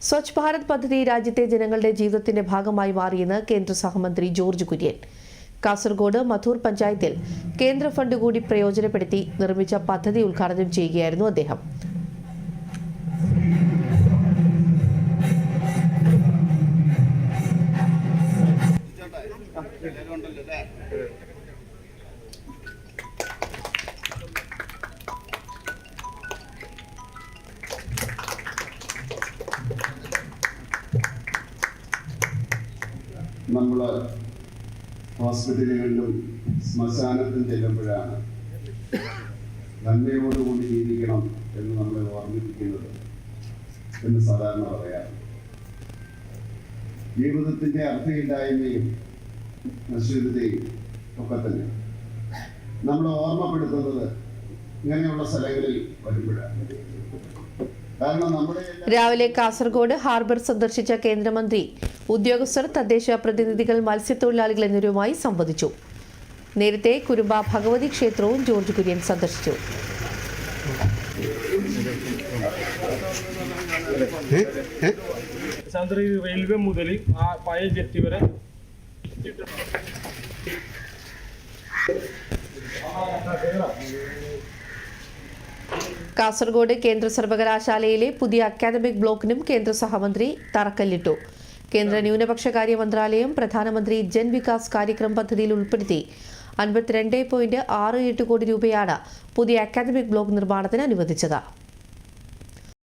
സ്വച്ഛ് ഭാരത് പദ്ധതി രാജ്യത്തെ ജനങ്ങളുടെ ജീവിതത്തിന്റെ ഭാഗമായി മാറിയെന്ന് കേന്ദ്ര സഹമന്ത്രി ജോർജ് കുര്യൻ കാസർഗോഡ് മധൂർ പഞ്ചായത്തിൽ കേന്ദ്ര ഫണ്ട് കൂടി പ്രയോജനപ്പെടുത്തി നിർമ്മിച്ച പദ്ധതി ഉദ്ഘാടനം ചെയ്യുകയായിരുന്നു അദ്ദേഹം നമ്മൾ ഹോസ്പിറ്റലുകളിലും ശ്മശാനത്തിൽ ചെല്ലുമ്പോഴാണ് നന്മയോടുകൂടി ജീവിക്കണം എന്ന് നമ്മളെ ഓർമ്മിപ്പിക്കുന്നത് എന്ന് സാധാരണ പറയാം ജീവിതത്തിന്റെ അർത്ഥമില്ലായ്മയും നശ്വരതയും ഒക്കെ തന്നെ. നമ്മളെ ഓർമ്മപ്പെടുത്തുന്നത് ഇങ്ങനെയുള്ള സ്ഥലങ്ങളിൽ വരുമ്പോഴാണ്. രാവിലെ കാസർഗോഡ് ഹാർബർ സന്ദർശിച്ച കേന്ദ്രമന്ത്രി ഉദ്യോഗസ്ഥർ തദ്ദേശ പ്രതിനിധികൾ മത്സ്യത്തൊഴിലാളികൾ എന്നിവരുമായി സംവദിച്ചു. നേരത്തെ കുരുമ്പ ഭഗവതി ക്ഷേത്രവും ജോർജ് കുര്യൻ സന്ദർശിച്ചു. റെയിൽവേ മുതൽ ആ പഴയ ജെട്ടി വരെ. കാസർഗോഡ് കേന്ദ്ര സർവകലാശാലയിലെ പുതിയ അക്കാദമിക് ബ്ലോക്കിനും കേന്ദ്ര സഹമന്ത്രി തറക്കല്ലിട്ടു. കേന്ദ്ര ന്യൂനപക്ഷകാര്യ മന്ത്രാലയം പ്രധാനമന്ത്രി ജൻ വികാസ് കാര്യക്രം പദ്ധതിയിൽ ഉൾപ്പെടുത്തി. അൻപത്തിരണ്ട് പോയിന്റ് ആറ് എട്ട് കോടി രൂപയാണ് പുതിയ അക്കാദമിക് ബ്ലോക്ക് നിർമ്മാണത്തിന് അനുവദിച്ചത്.